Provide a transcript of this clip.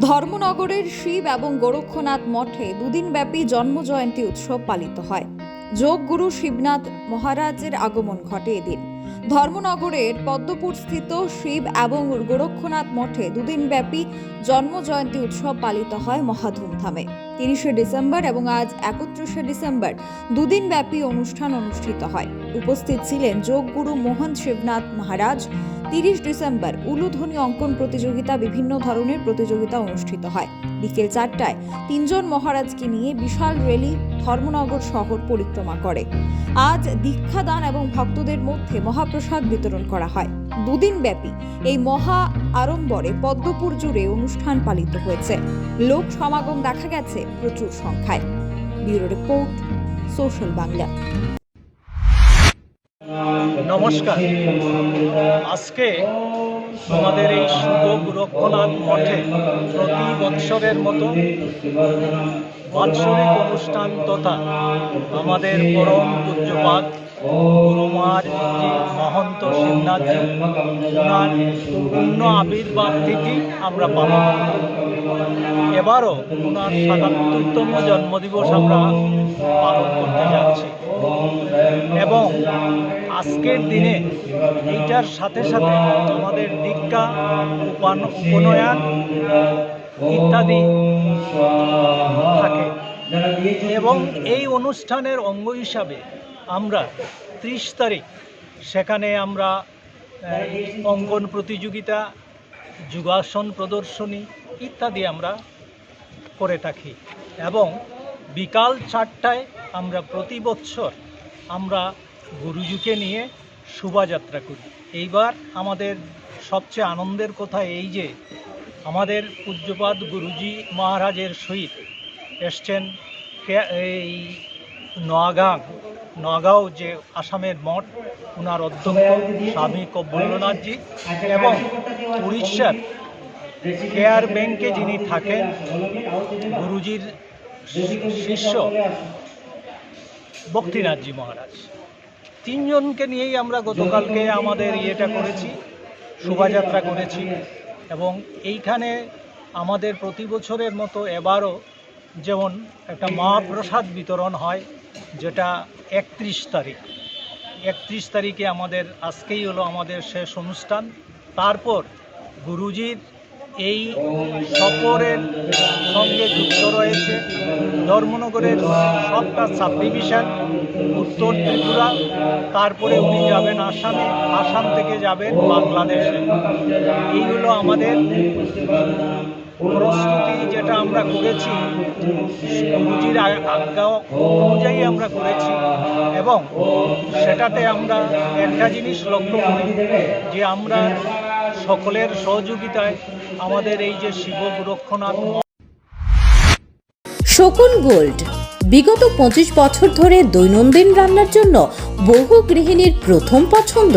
ধর্মনগরের শিব এবং গোরক্ষনাথ মঠে দুদিনব্যাপী জন্মজয়ন্তী উৎসব পালিত হয়। যোগগুরু শিবনাথ মহারাজের আগমন ঘটে এদিন। ধর্মনগরের পদ্মপুরস্থিত শিব এবং গোরক্ষনাথ মঠে দুদিনব্যাপী জন্মজয়ন্তী উৎসব পালিত হয় মহা ধুমধামে তিরিশে ডিসেম্বর এবং আজ একত্রিশে ডিসেম্বর দুদিন ব্যাপী অনুষ্ঠান অনুষ্ঠিত হয়। উপস্থিত ছিলেন যোগগুরু মোহন শিবনাথ মহারাজ। তিরিশ ডিসেম্বর উলুধ্বনি অঙ্কন প্রতিযোগিতা বিভিন্ন ধরনের প্রতিযোগিতা অনুষ্ঠিত হয়। বিকেল চারটায় তিনজন মহারাজকে নিয়ে বিশাল র্যালি ধর্মনগর শহর পরিক্রমা করে। আজ দীক্ষাদান এবং ভক্তদের মধ্যে মহাপ্রসাদ বিতরণ করা হয়। দুদিন ব্যাপী এই মহা আড়ম্বরে পদ্মপুর জুড়ে অনুষ্ঠান পালিত হয়েছে। লোক সমাগম দেখা গেছে প্রচুর সংখ্যায়। Bureau report, social Bangla. নমস্কার। আজকে আমাদের এই শুভ গোরক্ষনাথ মঠে প্রতি বৎসরের মতো বাৎসরিক অনুষ্ঠান তথা আমাদের পরম পূজ্যপাত গুরুমার যে মহন্ত শিবনাথজি ওনার পূর্ণ আবির্ভাব তিথি আমরা পালন এবারও ওনার সাতাত্তরতম জন্মদিবস আমরা পালন করতে যাচ্ছি। এবং আজকের দিনে এইটার সাথে সাথে আমাদের দীক্ষা, উপান- উপনয়ন ইত্যাদি থাকে। এবং এই অনুষ্ঠানের অঙ্গ হিসাবে আমরা ত্রিশ তারিখ, সেখানে আমরা অঙ্কন প্রতিযোগিতা, যোগাসন প্রদর্শনী ইত্যাদি আমরা করে থাকি এবং বিকাল চারটায় আমরা প্রতি বৎসর আমরা গুরুজিকে নিয়ে শোভাযাত্রা করি। এইবার আমাদের সবচেয়ে আনন্দের কথা এই যে, আমাদের পূজ্যপাদ গুরুজি মহারাজের সহিত এসছেন এই নোয়াগাঁ নগাঁও যে আসামের মঠ ওনার অধ্যক্ষ স্বামী কব্বলনাথজি এবং উড়িষ্যার কেয়ার ব্যাংকে যিনি থাকেন, গুরুজির শিষ্য ভক্তিনাথজি মহারাজ। তিনজনকে নিয়েই আমরা গতকালকে আমাদের ইয়েটা করেছি, শোভাযাত্রা করেছি এবং এইখানে আমাদের প্রতি বছরের মতো এবারও যেমন একটা মহাপ্রসাদ বিতরণ হয়, যেটা একত্রিশ তারিখ। একত্রিশ তারিখে আমাদের আজকেই হলো আমাদের শেষ অনুষ্ঠান। তারপর গুরুজির এই সফরের সঙ্গে যুক্ত রয়েছে ধর্মনগরের সবটা সাব ডিভিশন উত্তর ত্রিপুরা। তারপরে উনি যাবেন আসামে, আসাম থেকে যাবেন বাংলাদেশে। এইগুলো আমাদের প্রস্তুতি যেটা আমরা করেছি গুরুজির আজ্ঞা অনুযায়ী আমরা করেছি এবং সেটাতে আমরা একটা জিনিস লক্ষ্য করি, যে আমরা সকলের সহযোগিতায় আমাদের এই যে শিব গোরক্ষনাথ শকুন গোল্ড, বিগত পঁচিশ বছর ধরে দৈনন্দিন রান্নার জন্য বহু গৃহিণীর প্রথম পছন্দ।